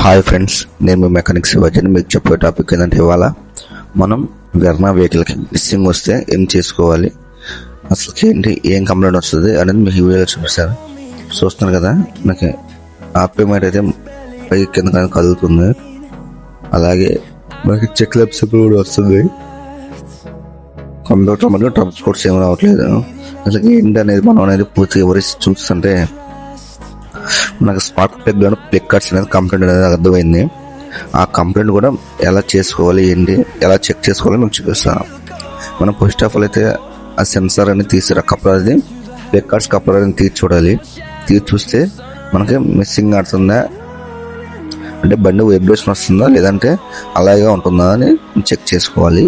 Hi friends నేను మీ mechanic శివాజీని. మీకు చెప్పే టాపిక్ ఏంటంటే ఇవాళ మనం వెర్నా వెహికల్కి మిస్సింగ్ వస్తే ఏం చేసుకోవాలి? అసలు ఏంటి ఏం కంప్లైంట్ వస్తుంది అనేది మీకు ఈ వీడియోలో చూపిస్తాను. చూస్తున్నారు కదా నాకు ఆర్పిఎంఐట్ అయితే పై కింద కానీ కదులుతుంది. అలాగే మనకి చెక్ లెప్స్ కూడా వస్తుంది. కంప్యూటర్ మరియు ట్రాన్స్పోర్ట్స్ ఏమి రావట్లేదు. అసలు ఏంటి అనేది మనం అనేది పూర్తిగా ఎవరి చూస్తుంటే నాకు స్పార్క్ ప్లగ్లోని ప్లగ్ కార్డ్స్ అనేది కంప్లైంట్ అనేది అర్థమైంది. ఆ కంప్లైంట్ కూడా ఎలా చేసుకోవాలి ఏంటి ఎలా చెక్ చేసుకోవాలి మీకు చూపిస్తాను. మనం ఫస్ట్ ఆఫ్ ఆల్ అయితే ఆ సెన్సార్ అనేది తీసి కప్లర్ అది ప్లగ్ కార్డ్స్ కప్లర్ అనేది తీసి చూడాలి. తీసి చూస్తే మనకి మిస్సింగ్ ఆడుతుందా అంటే బండి వైబ్రేషన్ వస్తుందా లేదంటే అలాగే ఉంటుందా అని చెక్ చేసుకోవాలి.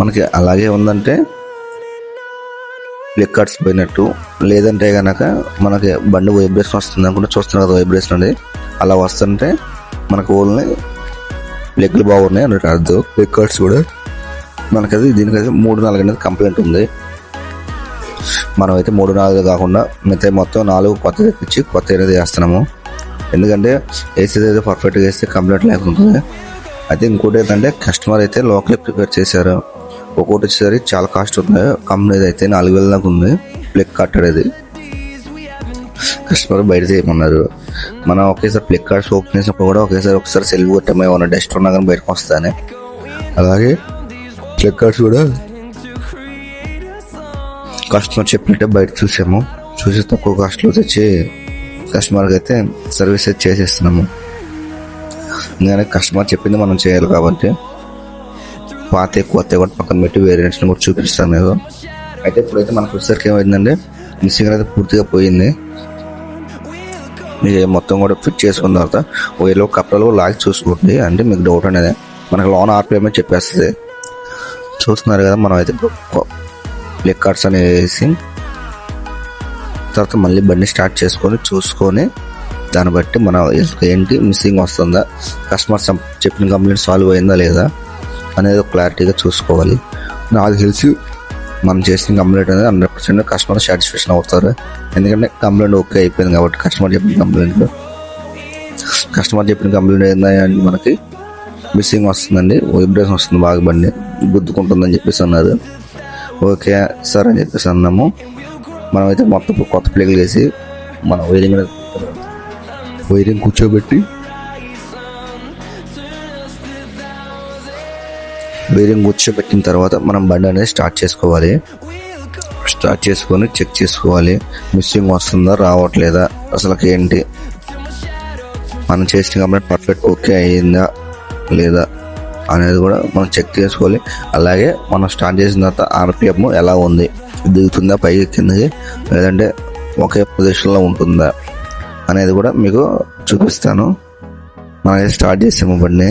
మనకి అలాగే ఉందంటే ప్లే కార్డ్స్ పోయినట్టు. లేదంటే కనుక మనకి బండి వైబ్రేషన్ వస్తుంది అనుకుంటే చూస్తున్నాం కదా వైబ్రేషన్ అనేది అలా వస్తుంటే మనకు ఓన్లీ లెగ్లు బాగున్నాయి అన్నట్టు అర్థం ప్లే కార్డ్స్ కూడా మనకది దీనికైతే మూడు నాలుగు అనేది కంప్లైంట్ ఉంది. మనమైతే మూడు నాలుగు కాకుండా మిగతా మొత్తం నాలుగు కొత్త తెప్పించి కొత్త అనేది వేస్తున్నాము ఎందుకంటే ఏసీ అయితే పర్ఫెక్ట్గా వేస్తే కంప్లైంట్ లేకుండా అయితే ఇంకోటి ఏంటంటే కస్టమర్ అయితే లోకల్ ప్రిపేర్ చేశారు. ఒక్కొక్కటి వచ్చేసరికి చాలా కాస్ట్ ఉంది కంపెనీ అయితే నాలుగు వేల దాకా ఉంది. ప్లెక్ కట్టడేది కస్టమర్ బయట చేయమన్నారు. మనం ఒకేసారి ప్లెక్ కార్డ్స్ ఓపెన్ చేసినప్పుడు కూడా ఒకేసారి ఒకసారి సెల్ఫ్ కొట్టమే. ఉన్న డస్ట్ ఉన్నా కానీ బయటకు వస్తానే. అలాగే ప్లెక్ కార్డ్స్ కూడా కస్టమర్ చెప్పినట్టే బయట చూసాము. చూసి తక్కువ కాస్ట్లో తెచ్చి కస్టమర్కి అయితే సర్వీస్ అయితే చేసేస్తున్నాము. ఎందుకంటే కస్టమర్ చెప్పింది మనం చేయాలి కాబట్టి. పాత కొత్త కూడా పక్కన పెట్టి వేరియంట్స్ కూడా చూపిస్తాను నేను. అయితే ఇప్పుడైతే మనకు వచ్చేసరికి ఏమైందంటే మిస్సింగ్ అయితే పూర్తిగా పోయింది. మీరు మొత్తం కూడా ఫిట్ చేసుకున్న తర్వాత వేలో కప్పలు లాగి చూసుకోండి. అంటే మీకు డౌట్ అనేది మనకు లోన్ ఆర్పిఎం చెప్పేస్తుంది. చూస్తున్నారు కదా మనం అయితే ప్లే కార్డ్స్ అనేవి వేసి తర్వాత మళ్ళీ బండి స్టార్ట్ చేసుకొని చూసుకొని దాన్ని బట్టి మన ఏంటి మిస్సింగ్ వస్తుందా? కస్టమర్స్ చెప్పిన కంప్లైంట్ సాల్వ్ అయిందా లేదా? అనేది క్లారిటీగా చూసుకోవాలి. నాకు తెలిసి మనం చేసిన కంప్లైంట్ అనేది హండ్రెడ్ పర్సెంట్ కస్టమర్ సాటిస్ఫాక్షన్ అవుతారు. ఎందుకంటే కంప్లైంట్ ఓకే అయిపోయింది కాబట్టి కస్టమర్ చెప్పిన కంప్లైంట్. కస్టమర్ చెప్పిన కంప్లైంట్ ఏంటంటే మనకి మిస్సింగ్ వస్తుందండి వైబ్రేషన్ వస్తుంది బాగా బండి గుద్దుకుంటుందని చెప్పేసి అన్నారు. ఓకే సార్ అని చెప్పేసి అన్నాము. మనమైతే మొత్తం కొత్త ప్లేగులు వేసి మన వైరింగ్ వైరింగ్ కూర్చోబెట్టి బేరింగ్ కూర్చోబెట్టిన తర్వాత మనం బండి అనేది స్టార్ట్ చేసుకోవాలి. స్టార్ట్ చేసుకొని చెక్ చేసుకోవాలి. మిస్సింగ్ వస్తుందా రావట్లేదా అసలు ఏంటి? మనం చేసిన కంప్లైంట్ పర్ఫెక్ట్ ఓకే అయ్యిందా లేదా అనేది కూడా మనం చెక్ చేసుకోవాలి. అలాగే మనం స్టార్ట్ చేసిన తర్వాత ఆర్పిఎం ఎలా ఉంది? దిగుతుందా పైకి కిందకి లేదంటే ఒకే పొజిషన్లో ఉంటుందా? అనేది కూడా మీకు చూపిస్తాను. మనం స్టార్ట్ చేసాము బండి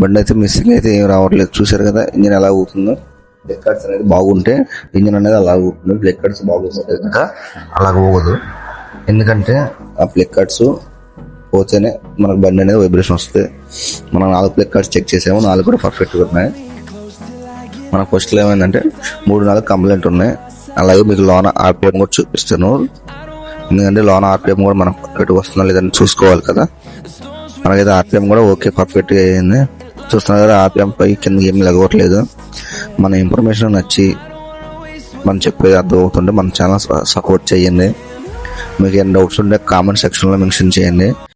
బండి అయితే మిస్సింగ్ అయితే ఏం రావట్లేదు. చూసారు కదా ఇంజిన్ ఎలా అవుతుందో బ్లెక్ కార్డ్స్ అనేది బాగుంటే ఇంజిన్ అనేది అలా అవుతుంది బ్లెక్ కార్డ్స్ బాగుంటే ఇంకా అలా పోగదు ఎందుకంటే ఆ బ్లెక్ కార్డ్స్ పోతేనే మనకు బండి అనేది వైబ్రేషన్ వస్తుంది. మనం నాలుగు బ్లెక్ కార్డ్స్ చెక్ చేసాము నాలుగు కూడా పర్ఫెక్ట్గా ఉన్నాయి. మన ఫస్ట్లో ఏమైందంటే మూడు నాలుగు కంప్లైంట్ ఉన్నాయి. అలాగే మీకు లోన ఆర్పిఎం కూడా చూపిస్తాను. ఎందుకంటే లోన ఆర్పిఎం కూడా మనం పర్ఫెక్ట్గా వస్తుందా లేదని చూసుకోవాలి కదా. మనకైతే ఆర్పిఎం కూడా ఓకే పర్ఫెక్ట్గా అయ్యింది చూస్తున్నారు కదా ఆర్పిఎం పై కింద ఏమి లగవట్లేదు. మన ఇన్ఫర్మేషన్ నచ్చి మనం చెప్పేది అర్థమవుతుంటే మన ఛానల్ సపోర్ట్ చేయండి. మీకు ఏం డౌట్స్ ఉంటే కామెంట్ సెక్షన్లో మెన్షన్ చేయండి.